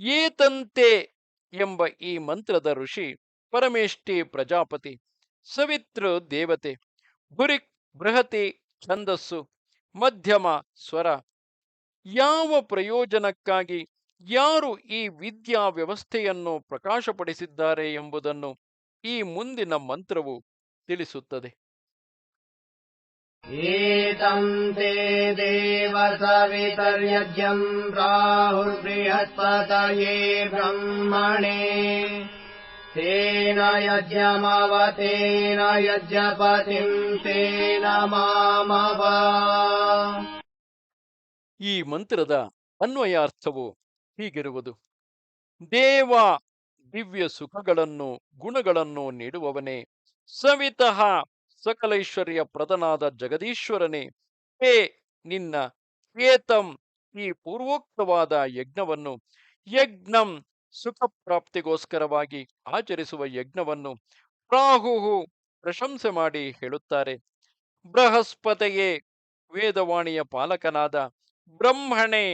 ಏತಂತೆ ಎಂಬ ಈ ಮಂತ್ರದ ಋಷಿ ಪರಮೇಷ್ಠಿ ಪ್ರಜಾಪತಿ ಸವಿತೃ ದೇವತೆ ಗುರಿಕ್ ಬೃಹತಿ ಛಂದಸ್ಸು, ಮಧ್ಯಮ ಸ್ವರ, ಯಾವ ಪ್ರಯೋಜನಕ್ಕಾಗಿ ಯಾರು ಈ ವಿದ್ಯಾ ವ್ಯವಸ್ಥೆಯನ್ನು ಪ್ರಕಾಶಪಡಿಸಿದ್ದಾರೆ ಎಂಬುದನ್ನು ಈ ಮುಂದಿನ ಮಂತ್ರವು ತಿಳಿಸುತ್ತದೆ. एतं ते देव सवितर्यज्ञम् प्राहुर्बृहस्पतये ब्रह्मणे तेन यज्ञमवतेन यज्ञपतिम् तेन मामव ಈ ಮಂತ್ರದ ಅನ್ವಯಾರ್ಥವು ಹೀಗಿರುವುದು ದೇವ ದಿವ್ಯ ಸುಖಗಳನ್ನು ಗುಣಗಳನ್ನು ನೀಡುವವನೇ ಸವಿತಃ ಸಕಲೈಶ್ವರ್ಯ ಪ್ರದನಾದ ಜಗದೀಶ್ವರನೇ, ಹೇ ನಿನ್ನ ಏತಂ ಈ ಪೂರ್ವೋಕ್ತವಾದ ಯಜ್ಞವನ್ನು, ಯಜ್ಞಂ ಸುಖ ಪ್ರಾಪ್ತಿಗೋಸ್ಕರವಾಗಿ ಆಚರಿಸುವ ಯಜ್ಞವನ್ನು ಪ್ರಾಹುಹು ಪ್ರಶಂಸೆ ಮಾಡಿ ಹೇಳುತ್ತಾರೆ. ಬೃಹಸ್ಪತೆಯೇ, ವೇದವಾಣಿಯ ಪಾಲಕನಾದ ಬ್ರಹ್ಮಣೇ,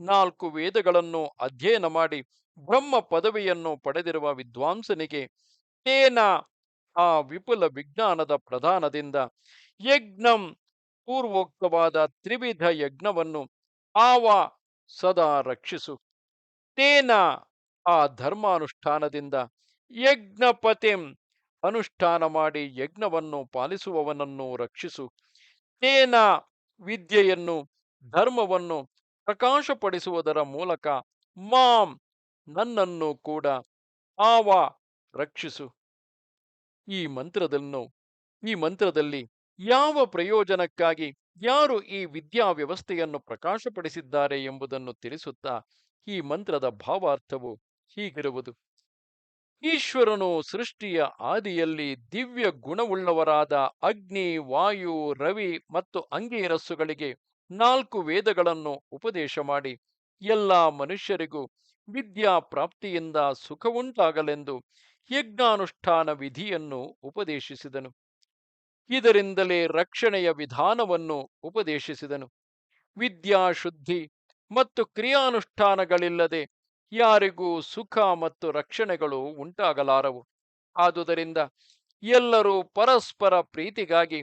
ನಾಲ್ಕು ವೇದಗಳನ್ನು ಅಧ್ಯಯನ ಮಾಡಿ ಬ್ರಹ್ಮ ಪದವಿಯನ್ನು ಪಡೆದಿರುವ ವಿದ್ವಾಂಸನಿಗೆ ತೇನ ಆ ವಿಪುಲ ವಿಜ್ಞಾನದ ಪ್ರಧಾನದಿಂದ ಯಜ್ಞಂ ಪೂರ್ವೋಕ್ತವಾದ ತ್ರಿವಿಧ ಯಜ್ಞವನ್ನು ಆವ ಸದಾ ರಕ್ಷಿಸು. ತೇನ ಆ ಧರ್ಮಾನುಷ್ಠಾನದಿಂದ ಯಜ್ಞಪತಿಂ ಅನುಷ್ಠಾನ ಮಾಡಿ ಯಜ್ಞವನ್ನು ಪಾಲಿಸುವವನನ್ನು ರಕ್ಷಿಸು. ತೇನ ವಿದ್ಯೆಯನ್ನು ಧರ್ಮವನ್ನು ಪ್ರಕಾಶಪಡಿಸುವುದರ ಮೂಲಕ ಮಾಂ ನನ್ನನ್ನು ಕೂಡ ಆವ ರಕ್ಷಿಸು. ಈ ಮಂತ್ರದನ್ನು ಈ ಮಂತ್ರದಲ್ಲಿ ಯಾವ ಪ್ರಯೋಜನಕ್ಕಾಗಿ ಯಾರು ಈ ವಿದ್ಯಾ ವ್ಯವಸ್ಥೆಯನ್ನು ಪ್ರಕಾಶಪಡಿಸಿದ್ದಾರೆ ಎಂಬುದನ್ನು ತಿಳಿಸುತ್ತಾ ಈ ಮಂತ್ರದ ಭಾವಾರ್ಥವು ಹೀಗಿರುವುದು. ಈಶ್ವರನು ಸೃಷ್ಟಿಯ ಆದಿಯಲ್ಲಿ ದಿವ್ಯ ಗುಣವುಳ್ಳವರಾದ ಅಗ್ನಿ, ವಾಯು, ರವಿ ಮತ್ತು ಅಂಗೀರಸ್ಸುಗಳಿಗೆ ನಾಲ್ಕು ವೇದಗಳನ್ನು ಉಪದೇಶ ಮಾಡಿ ಎಲ್ಲ ಮನುಷ್ಯರಿಗೂ ವಿದ್ಯಾ ಪ್ರಾಪ್ತಿಯಿಂದ ಸುಖವುಂಟಾಗಲೆಂದು ಯಜ್ಞಾನುಷ್ಠಾನ ವಿಧಿಯನ್ನು ಉಪದೇಶಿಸಿದನು. ಇದರಿಂದಲೇ ರಕ್ಷಣೆಯ ವಿಧಾನವನ್ನು ಉಪದೇಶಿಸಿದನು. ವಿದ್ಯಾಶುದ್ಧಿ ಮತ್ತು ಕ್ರಿಯಾನುಷ್ಠಾನಗಳಿಲ್ಲದೆ ಯಾರಿಗೂ ಸುಖ ಮತ್ತು ರಕ್ಷಣೆಗಳು ಉಂಟಾಗಲಾರವು. ಆದುದರಿಂದ ಎಲ್ಲರೂ ಪರಸ್ಪರ ಪ್ರೀತಿಗಾಗಿ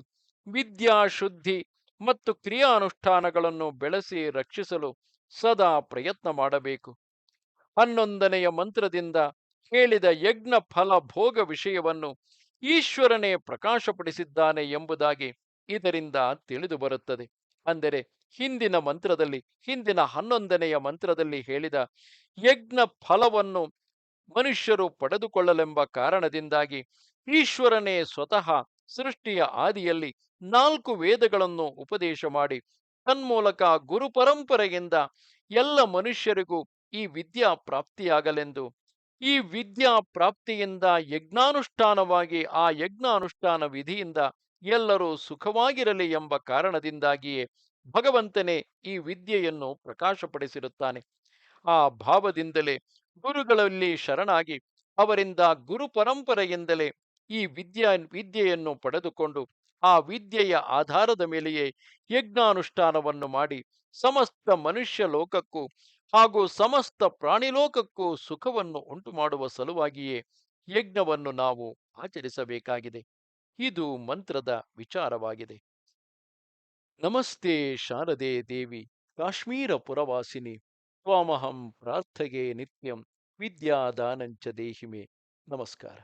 ವಿದ್ಯಾಶುದ್ಧಿ ಮತ್ತು ಕ್ರಿಯಾನುಷ್ಠಾನಗಳನ್ನು ಬೆಳೆಸಿ ರಕ್ಷಿಸಲು ಸದಾ ಪ್ರಯತ್ನ ಮಾಡಬೇಕು. ಹನ್ನೊಂದನೆಯ ಮಂತ್ರದಿಂದ ಹೇಳಿದ ಯಜ್ಞ ಫಲ ಭೋಗ ವಿಷಯವನ್ನು ಈಶ್ವರನೇ ಪ್ರಕಾಶಪಡಿಸಿದ್ದಾನೆ ಎಂಬುದಾಗಿ ಇದರಿಂದ ತಿಳಿದು ಬರುತ್ತದೆ. ಅಂದರೆ ಹಿಂದಿನ ಮಂತ್ರದಲ್ಲಿ, ಹಿಂದಿನ ಹನ್ನೊಂದನೆಯ ಮಂತ್ರದಲ್ಲಿ ಹೇಳಿದ ಯಜ್ಞ ಫಲವನ್ನು ಮನುಷ್ಯರು ಪಡೆದುಕೊಳ್ಳಲೆಂಬ ಕಾರಣದಿಂದಾಗಿ ಈಶ್ವರನೇ ಸ್ವತಃ ಸೃಷ್ಟಿಯ ಆದಿಯಲ್ಲಿ ನಾಲ್ಕು ವೇದಗಳನ್ನು ಉಪದೇಶ ಮಾಡಿ, ತನ್ಮೂಲಕ ಗುರು ಪರಂಪರೆಯಿಂದ ಎಲ್ಲ ಮನುಷ್ಯರಿಗೂ ಈ ವಿದ್ಯಾ ಪ್ರಾಪ್ತಿಯಾಗಲೆಂದು. ಈ ವಿದ್ಯಾ ಪ್ರಾಪ್ತಿಯಿಂದ ಯಜ್ಞಾನುಷ್ಠಾನವಾಗಿ, ಆ ಯಜ್ಞಾನುಷ್ಠಾನ ವಿಧಿಯಿಂದ ಎಲ್ಲರೂ ಸುಖವಾಗಿರಲಿ ಎಂಬ ಕಾರಣದಿಂದಾಗಿಯೇ ಭಗವಂತನೇ ಈ ವಿದ್ಯೆಯನ್ನು ಪ್ರಕಾಶಪಡಿಸಿರುತ್ತಾನೆ. ಆ ಭಾವದಿಂದಲೇ ಗುರುಗಳಲ್ಲಿ ಶರಣಾಗಿ ಅವರಿಂದ ಗುರು ಪರಂಪರೆಯಿಂದಲೇ ಈ ವಿದ್ಯಾ, ವಿದ್ಯೆಯನ್ನು ಪಡೆದುಕೊಂಡು, ಆ ವಿದ್ಯೆಯ ಆಧಾರದ ಮೇಲೆಯೇ ಯಜ್ಞಾನುಷ್ಠಾನವನ್ನು ಮಾಡಿ, ಸಮಸ್ತ ಮನುಷ್ಯ ಲೋಕಕ್ಕೂ ಹಾಗೂ ಸಮಸ್ತ ಪ್ರಾಣಿಲೋಕಕ್ಕೂ ಸುಖವನ್ನು ಉಂಟು ಮಾಡುವ ಸಲುವಾಗಿಯೇ ಯಜ್ಞವನ್ನು ನಾವು ಆಚರಿಸಬೇಕಾಗಿದೆ. ಇದು ಮಂತ್ರದ ವಿಚಾರವಾಗಿದೆ. ನಮಸ್ತೆ ಶಾರದೆ ದೇವಿ, ಕಾಶ್ಮೀರ ಪುರವಾಸಿನಿ, ತ್ವಾಮಹಂ ಪ್ರಾರ್ಥಗೆ ನಿತ್ಯಂ ವಿದ್ಯಾದಾನಂಚ ದೇಹಿಮೆ. ನಮಸ್ಕಾರ.